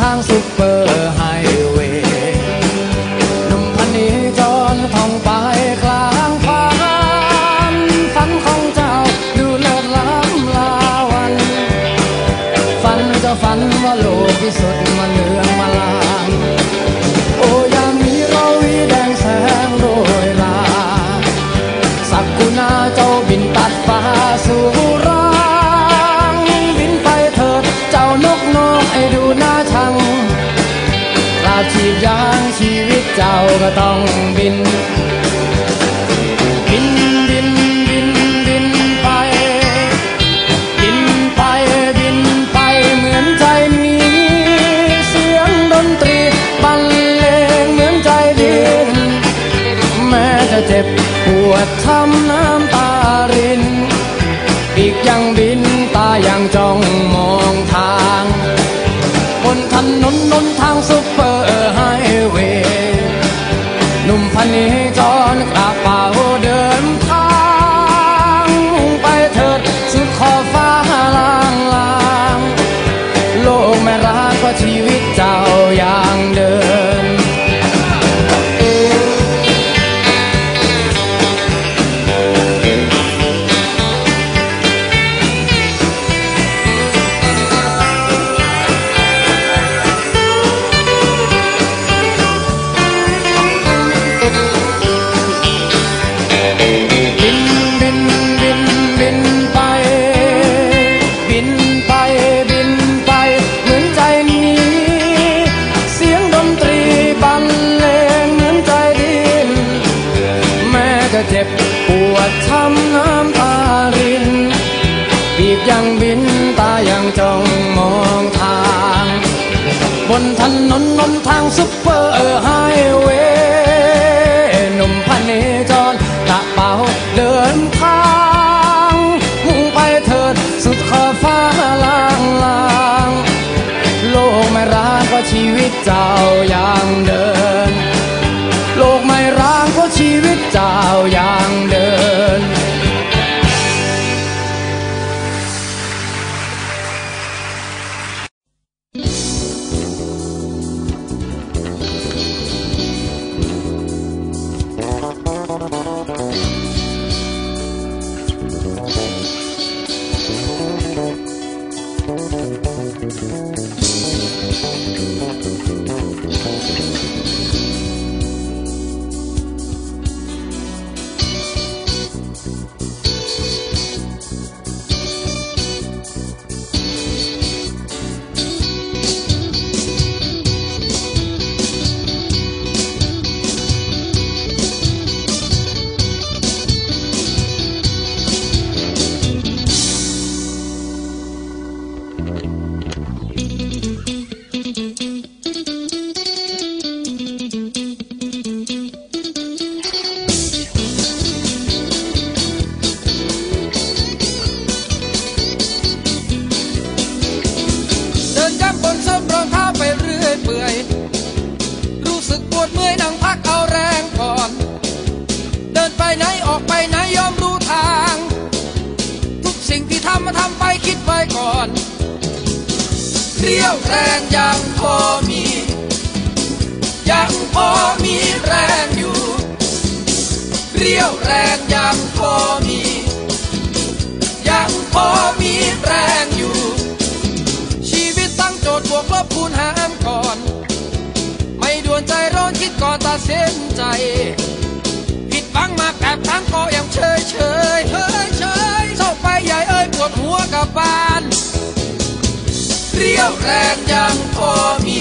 ทางสุขเปิด นจะฝันว่าโลกที่สุดมันเหลืองมาลางโอ้ยามีเราวีแดงแสงโรยลา สักกุณาเจ้าบินตัดฟ้าสู่รางบินไปเถิดเจ้านกน้อห้ดูหน้าชังลาชีพยางชีวิตเจ้าก็ต้องบิน เจ็บปวดช้ำน้ำตารินบีบยังบินตายังจ้องมองทาง บนถนนนนทางซุปเปอร์ไฮเวย์หนุ่มพันเนจรกระเป๋าเดินทางมุ่งไปเถิดสุดขอบฟ้าล่างลางโลกไม่ร้างก็ชีวิตเจ้ายังเดิน โลกไม่ร้างก็ชีวิตเจ้า Thank ดินไปไหนออกไปไหนยอมรู้ทาง ทุกสิ่งที่ทำมาทำไปคิดไว้ก่อน เรียวแรงยังพอมี ยังพอมีแรงอยู่ เรียวแรงยังพอมี ยังพอมีแรงอยู่ ชีวิตตั้งโจทย์บวกลบคูณหารก่อน ไม่ด่วนใจร้อนคิดก่อนตัดสินใจ บทั้งก็ยังเฉยเฉยเฉยเฉยเศร้าไปใหญ่เอ้ยปวดหัวกับบาน เรียวแรงยังพอมี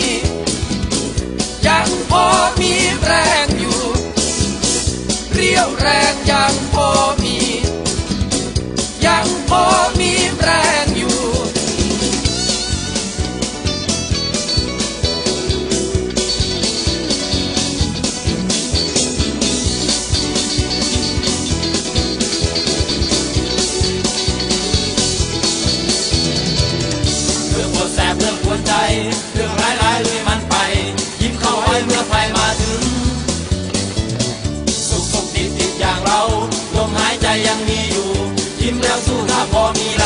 for me.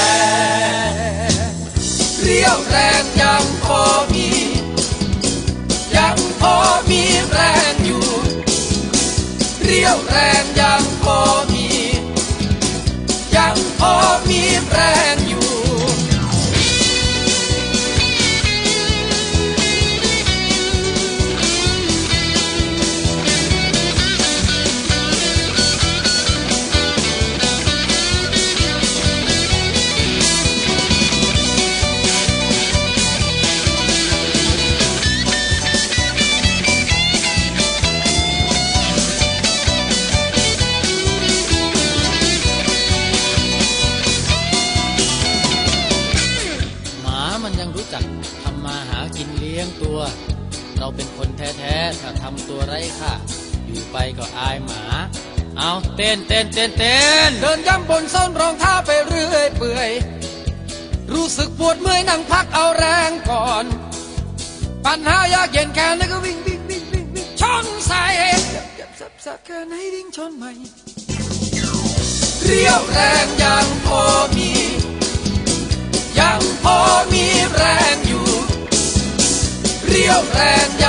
ไรค่าอยู่ไปก็อายหมา เอาเต้นเต้นเต้นเต้นเดินย่ำบนส้นรองเท้าไปเรื่อยเปื่อย รู้สึกปวดเมื่อยนั่งพักเอาแรงก่อน ปัญหายากเย็นแค่ไหนก็วิ่งวิ่งวิ่งวิ่งวิ่งชนใส่เจ็บเจ็บสับสับแค่ไหนวิ่งชนใหม่ เรียวแรงยังพอมียังพอมีแรงอยู่ เรียวแรง